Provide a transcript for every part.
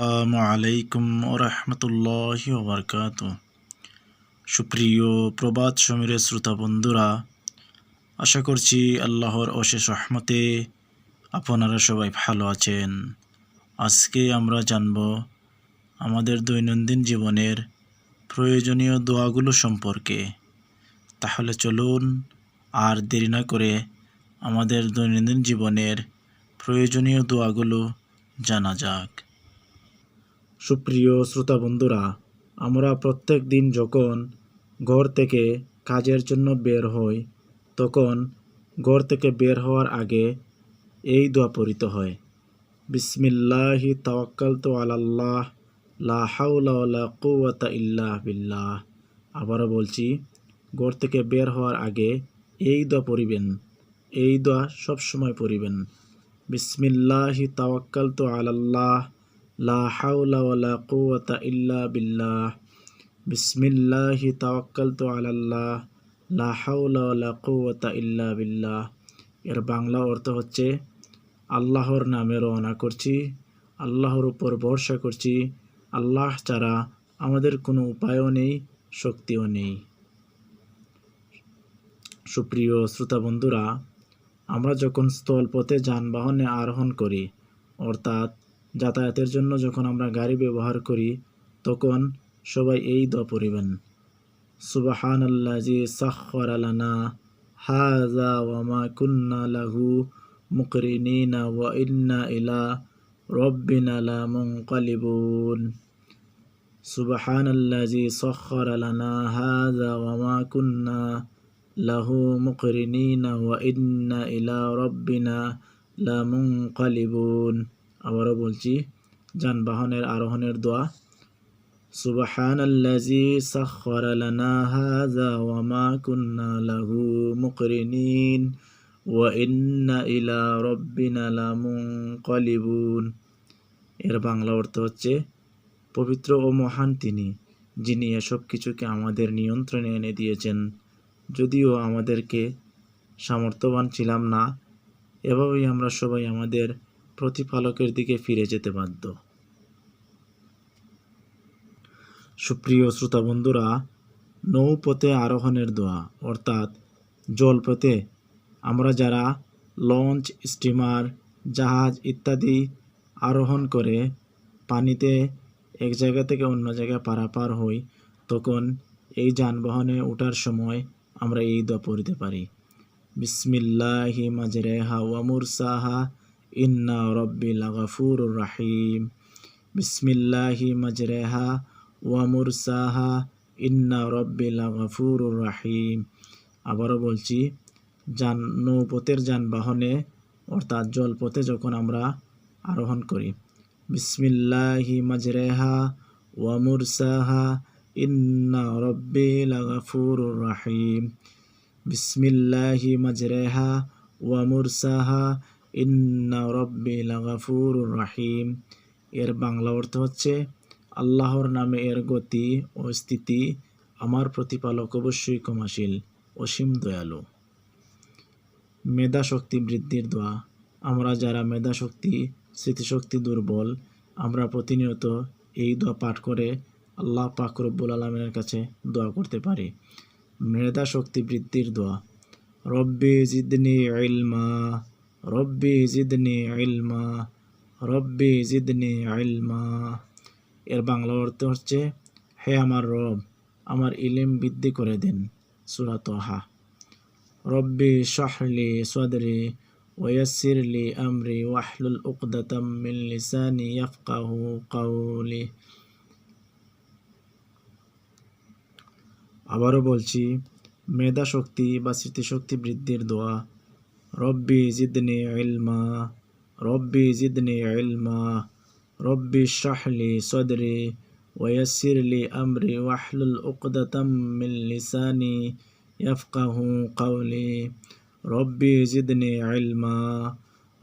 আসসালামু আলাইকুম রহমতুল্লাহ ওবরকাত সুপ্রিয় প্রবাদ সমীরের শ্রোতা বন্ধুরা, আশা করছি আল্লাহর অশেষ রহমতে আপনারা সবাই ভালো আছেন। আজকে আমরা জানব আমাদের দৈনন্দিন জীবনের প্রয়োজনীয় দোয়াগুলো সম্পর্কে। তাহলে চলুন আর দেরি না করে আমাদের দৈনন্দিন জীবনের প্রয়োজনীয় দোয়াগুলো জানা যাক। সুপ্রিয় শ্রোতা বন্ধুরা, আমরা প্রত্যেক দিন যখন ঘর থেকে কাজের জন্য বের হই, তখন ঘর থেকে বের হওয়ার আগে এই দোয়া পড়িতে হয়। বিসমিল্লাহি তাওয়াক্কাল তো আলাল্লাহ, লা ওয়ালা কুওয়াতা বিল্লাহ। আবারও বলছি, ঘর থেকে বের হওয়ার আগে এই দোয়া পড়িবেন, এই দোয়া সবসময় পড়িবেন। বিসমিল্লাহি তাওয়াক্কাল তো আলাল্লাহ লা হাওলা ওয়ালা কুওয়াতা ইল্লা বিল্লাহ। বিসমিল্লাহি তাওয়াক্কালতু আলাল্লাহ। লা হাওলা ওয়ালা কুওয়াতা ইল্লা বিল্লাহ। এর বাংলা অর্থ হচ্ছে, আল্লাহর নামে রওনা করছি, আল্লাহর উপর ভরসা করছি। আল্লাহ ছাড়া আমাদের কোনো উপায়ও নেই, শক্তিও নেই। সুপ্রিয় শ্রোতা বন্ধুরা, আমরা যখন স্থলপথে যানবাহনে আরোহণ করি, অর্থাৎ যাতায়াতের জন্য যখন আমরা গাড়ি ব্যবহার করি, তখন সবাই এই দোয়া পড়িবেন। সুবাহান আল্লাজি সাখর আলানা হাজা ওয়ামা কুন্না লাহু মুকরিনিনা ওয়া ইন্না ইলা রব্বিনা লা মুনকালিবুন। সুবাহান আল্লাজি সাখর আলানা হাজা ওয়ামা কুন্না লাহু মুকরিনিনা ওয়া ইন্না ইলা রব্বিনা লা মুনকালিবুন। আবারও বলছি, যানবাহনের আরোহণের দোয়া। সুবাহান আল্লাজি সাখর লানা হাযা ওয়া মা কুন্না লাহু মুকরিনিন ওয়া ইন্না ইলা রব্বিনা লামুনকালিবুন। এর বাংলা অর্থ হচ্ছে, পবিত্র ও মহান তিনি, যিনি এসব কিছুকে আমাদের নিয়ন্ত্রণে এনে দিয়েছেন। যদিও আমাদেরকে সামর্থ্যবান ছিলাম না, এভাবেই আমরা সবাই আমাদের প্রতিপালকের দিকে ফিরে যেতে বাধ্য। সুপ্রিয় শ্রোতা বন্ধুরা নৌপথে আরোহণের দোয়া, অর্থাৎ জলপথে আমরা যারা লঞ্চ, স্টিমার, জাহাজ ইত্যাদি আরোহণ করে পানিতে এক জায়গা থেকে অন্য জায়গায় পারাপার হই, তখন এই যানবাহনে ওঠার সময় আমরা এই দোয়া পড়তে পারি। বিসমিল্লাহি মাজরেহা ওয়া মুরসাহা ইন্না রব্বি লাগাফুর রাহিম। বিসমিল্লাহি মাজরেহা ওয়া মুরসাহা, ইন্না রব্বি লাগাফুর রাহিম। আবারও বলছি, যান, নৌপথের যানবাহনে, অর্থাৎ জলপথে যখন আমরা আরোহণ করি, বিসমিল্লাহি মাজরেহা ওয়া মুরসাহা, ইন্না রব্বি লাগাফুর রাহিম। বিসমিল্লাহি মাজরেহা ওয়া মুরসাহা ইন্না রব্বি লাগাফুর রাহিম। এর বাংলা অর্থ হচ্ছে, আল্লাহর নামে এর গতি ও স্থিতি আমার প্রতিপালক অবশ্যই ক্ষমাশীল, অসীম দয়ালু। মেধা শক্তি বৃদ্ধির দোয়া। আমরা যারা মেধা শক্তি স্মৃতিশক্তি দুর্বল, আমরা প্রতিনিয়ত এই দোয়া পাঠ করে আল্লাহ পাক রব্বুল আলমের কাছে দোয়া করতে পারি। মেধা শক্তি বৃদ্ধির দোয়া। রব্বি জিদনি ইলমা রব্বি জিদনি ইলমা, রব্বি জিদনি ইলমা। এর বাংলা অর্থ হচ্ছে, হে আমার রব, আমার ইলিম বৃদ্ধি করে দিন সুরাত হা রব্বি শাহলি সদরি ওয়াসিরলি আমরি ওয়াহলুল উকদাতাম মিন কাউলি আবারও বলছি মেধা শক্তি বা স্মৃতিশক্তি বৃদ্ধির দোয়া রব্বি জিদনি ইলমা রব্বি জিদনি ইলমা রব্বি শাহলি সদরি ওয়াসির লি আমরি ওয়াহলুল উকদাতাম মিন লিসানি ইয়াফকাহু কাউলি রব্বি জিদনি ইলমা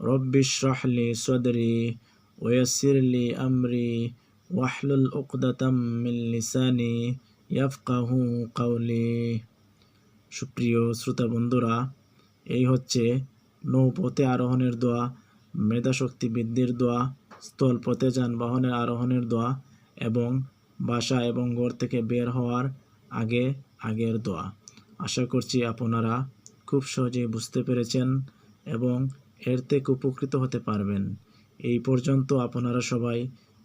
রব্বি শাহলি সদরি ওয়াসির লি আমরি ওয়াহলুল উকদাতাম মিন লিসানি ইয়াফকাহু কাউলি সুপ্রিয় শ্রোতা বন্ধুরা এই হচ্ছে নৌপথে আরোহণের দোয়া, মেধাশক্তি বৃদ্ধির দোয়া, স্থলপথে যানবাহনের আরোহণের দোয়া এবং বাসা এবং ঘর থেকে বের হওয়ার আগে আগের দোয়া। আশা করছি আপনারা খুব সহজেই বুঝতে পেরেছেন এবং এর থেকে উপকৃত হতে পারবেন। এই পর্যন্ত আপনারা সবাই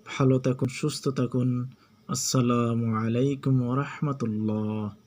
ভালো থাকুন, সুস্থ থাকুন। আসসালামু আলাইকুম ওরহমতুল্লাহ